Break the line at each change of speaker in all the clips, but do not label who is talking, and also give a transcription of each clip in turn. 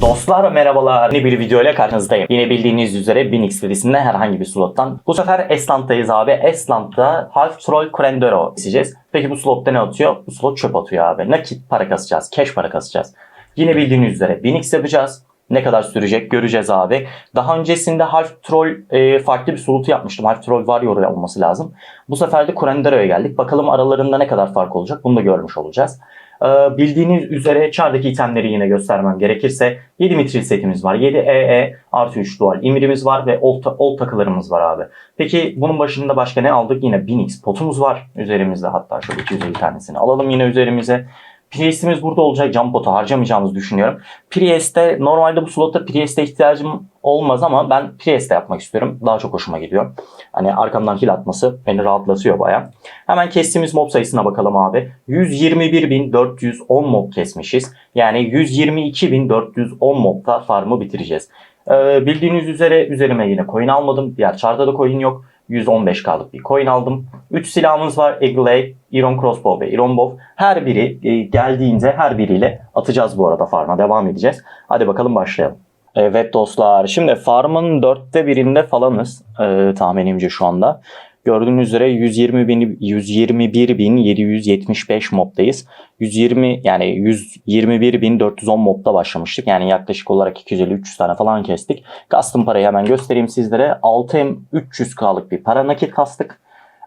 Dostlar merhabalar. Yeni bir video ile karşınızdayım. Yine bildiğiniz üzere 1000 serisiinde herhangi bir slottan. Bu sefer Esland'dayız abi. Esland'da Half Troll Crendero isteyeceğiz. Peki bu slotta ne atıyor? Bu slot çöp atıyor abi. Nakit para kasacağız. Cash para kasacağız. Yine bildiğiniz üzere 1000 yapacağız. Ne kadar sürecek göreceğiz abi. Daha öncesinde Half Troll e, farklı bir slotu yapmıştım. Half Troll Warrior olması lazım. Bu sefer de Curandero'ya geldik. Bakalım aralarında ne kadar fark olacak bunu da görmüş olacağız. Ee, bildiğiniz üzere çardaki itemleri yine göstermem gerekirse 7 mitril setimiz var. 7 EE artı 3 dual imirimiz var ve old, old takılarımız var abi. Peki bunun başında başka ne aldık? Yine 1000x potumuz var üzerimizde. Hatta şöyle 250 tanesini alalım yine üzerimize. Priest'imiz burada olacak. Jump potu harcamayacağımızı düşünüyorum. Priest'te normalde bu slotta Priest'e ihtiyacım olmaz ama ben Priest'e yapmak istiyorum. Daha çok hoşuma gidiyor. Hani arkamdan heal atması beni rahatlatıyor baya. Hemen kestiğimiz mob sayısına bakalım abi. 121.410 mob kesmişiz. Yani 122.410 mobda farmı bitireceğiz. Ee, bildiğiniz üzere üzerime yine coin almadım. Diğer charda da coin yok. 115k'lık bir coin aldım. 3 silahımız var. Eagle Iron Crossbow ve Iron Bow. Her biri e, geldiğinde her biriyle atacağız bu arada farma. Devam edeceğiz. Hadi bakalım başlayalım. Evet dostlar. Şimdi farmın dörtte birinde falanız e, tahminimce şu anda. Gördüğünüz üzere 120 bin, 121.775 mobdayız. 120 yani 121.410 mobda başlamıştık. Yani yaklaşık olarak 250-300 tane falan kestik. Kastım parayı hemen göstereyim sizlere. 6M 300K'lık bir para nakit kastık.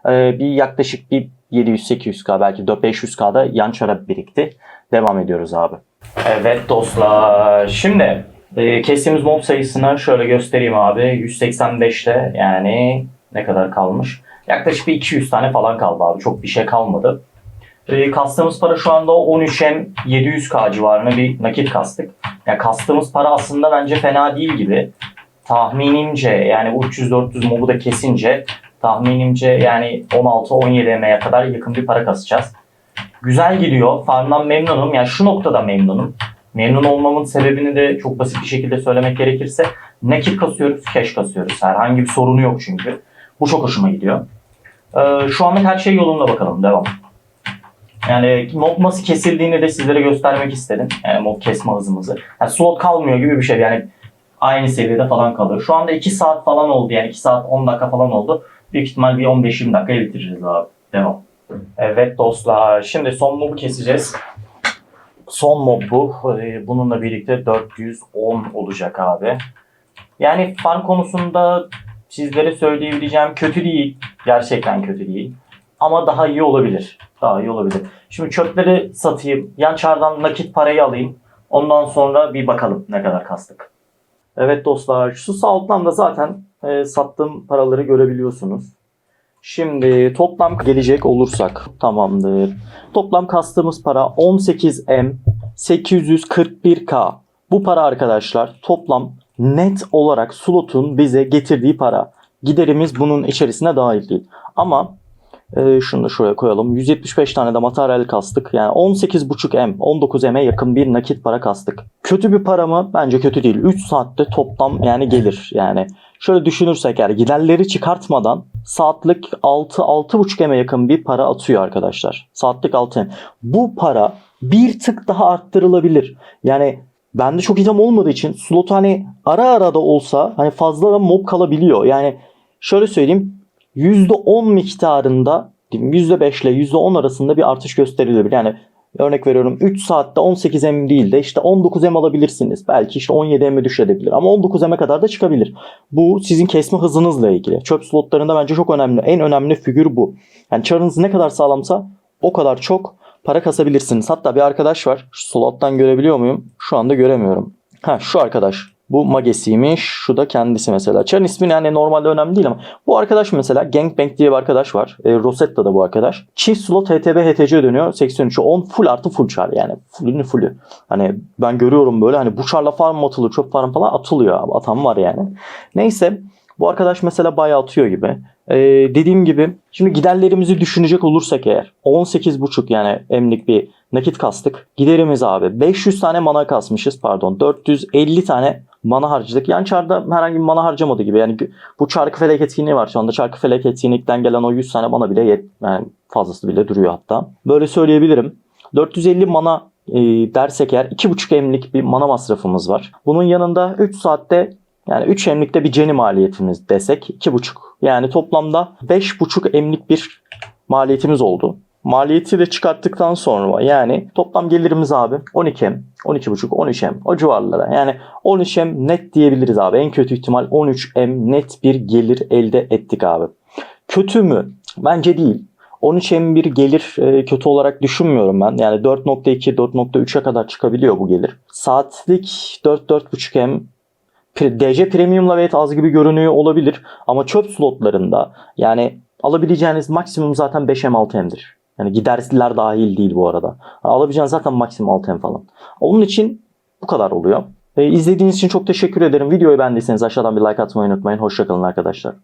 Ee, bir yaklaşık bir 700-800K belki 400-500K'da yan çara birikti. Devam ediyoruz abi. Evet dostlar. Şimdi e, kestiğimiz mob sayısını şöyle göstereyim abi. 185'te yani ne kadar kalmış? Yaklaşık bir 200 tane falan kaldı abi. Çok bir şey kalmadı. E, kastığımız para şu anda 13M 700K civarına bir nakit kastık. Yani kastığımız para aslında bence fena değil gibi. Tahminimce yani bu 300-400 mobu da kesince tahminimce yani 16-17 M'ye kadar yakın bir para kasacağız. Güzel gidiyor. Farmdan memnunum. Yani şu noktada memnunum. Memnun olmamın sebebini de çok basit bir şekilde söylemek gerekirse nakit kasıyoruz, cash kasıyoruz. Herhangi bir sorunu yok çünkü. Bu çok hoşuma gidiyor. Ee, şu anlık her şey yolunda bakalım. Devam. Yani mob nasıl kesildiğini de sizlere göstermek istedim. Yani mob kesme hızımızı. Yani slot kalmıyor gibi bir şey. Yani aynı seviyede falan kalıyor. Şu anda 2 saat falan oldu. Yani 2 saat 10 dakika falan oldu. Büyük ihtimal bir 15-20 dakikaya bitireceğiz abi. Devam. Evet dostlar. Şimdi son mobu keseceğiz. Son mob bu. Ee, Bununla birlikte 410 olacak abi. Yani farm konusunda sizlere söyleyebileceğim kötü değil. Gerçekten kötü değil. Ama daha iyi olabilir. Daha iyi olabilir. Şimdi çöpleri satayım. Yan çardan nakit parayı alayım. Ondan sonra bir bakalım ne kadar kastık. Evet dostlar şu sağ alttan da zaten e, sattığım paraları görebiliyorsunuz. Şimdi toplam gelecek olursak tamamdır. Toplam kastığımız para 18M 841K. Bu para arkadaşlar toplam net olarak slotun bize getirdiği para. Giderimiz bunun içerisine dahil değil. Ama e, şunu da şuraya koyalım. 175 tane de materyal kastık. Yani 18.5M, 19M'e yakın bir nakit para kastık. Kötü bir para mı? Bence kötü değil. 3 saatte toplam yani gelir. Yani şöyle düşünürsek eğer giderleri çıkartmadan saatlik 6-6.5M'e yakın bir para atıyor arkadaşlar. Saatlik 6M. Bu para bir tık daha arttırılabilir. Yani bende çok item olmadığı için slot hani ara ara da olsa hani fazla da mob kalabiliyor. Yani şöyle söyleyeyim %10 miktarında diyeyim, %5 ile %10 arasında bir artış gösterilebilir. Yani örnek veriyorum 3 saatte 18M değil de işte 19M alabilirsiniz. Belki işte 17M'e düşebilir ama 19M'e kadar da çıkabilir. Bu sizin kesme hızınızla ilgili. Çöp slotlarında bence çok önemli. En önemli figür bu. Yani çarınız ne kadar sağlamsa o kadar çok para kasabilirsiniz. Hatta bir arkadaş var. Şu görebiliyor muyum? Şu anda göremiyorum. Ha şu arkadaş. Bu Magesiymiş. Şu da kendisi mesela. Çarın ismi yani normalde önemli değil ama. Bu arkadaş mesela Gangbang diye bir arkadaş var. E, Rosetta da bu arkadaş. Çift slot HTB HTC dönüyor. 83'ü 10 full artı full char yani. Fullünü fullü. Hani ben görüyorum böyle hani bu charla farm atılır çöp farm falan atılıyor. Atan var yani. Neyse. Bu arkadaş mesela bayağı atıyor gibi. Ee, dediğim gibi şimdi giderlerimizi düşünecek olursak eğer 18.5 yani emlik bir nakit kastık. Giderimiz abi 500 tane mana kasmışız pardon 450 tane mana harcadık. Yani çarda herhangi bir mana harcamadı gibi. Yani bu çarkı felek etkinliği var şu anda. Çarkı felek etkinlikten gelen o 100 tane mana bile yet yani fazlası bile duruyor hatta. Böyle söyleyebilirim. 450 mana e, dersek eğer 2,5 emlik bir mana masrafımız var. Bunun yanında 3 saatte yani 3 emlikte bir ceni maliyetimiz desek 2,5. Yani toplamda 5,5 emlik bir maliyetimiz oldu. Maliyeti de çıkarttıktan sonra yani toplam gelirimiz abi 12M, 12,5, 13M o civarlara. Yani 13M net diyebiliriz abi. En kötü ihtimal 13M net bir gelir elde ettik abi. Kötü mü? Bence değil. 13M bir gelir e, kötü olarak düşünmüyorum ben. Yani 4.2, 4.3'e kadar çıkabiliyor bu gelir. Saatlik 4-4.5M Pre- DC Premium'la evet az gibi görünüyor olabilir. Ama çöp slotlarında yani alabileceğiniz maksimum zaten 5M 6M'dir. Yani giderler dahil değil bu arada. Alabileceğiniz zaten maksimum 6M falan. Onun için bu kadar oluyor. E, izlediğiniz için çok teşekkür ederim. Videoyu beğendiyseniz aşağıdan bir like atmayı unutmayın. Hoşçakalın arkadaşlar.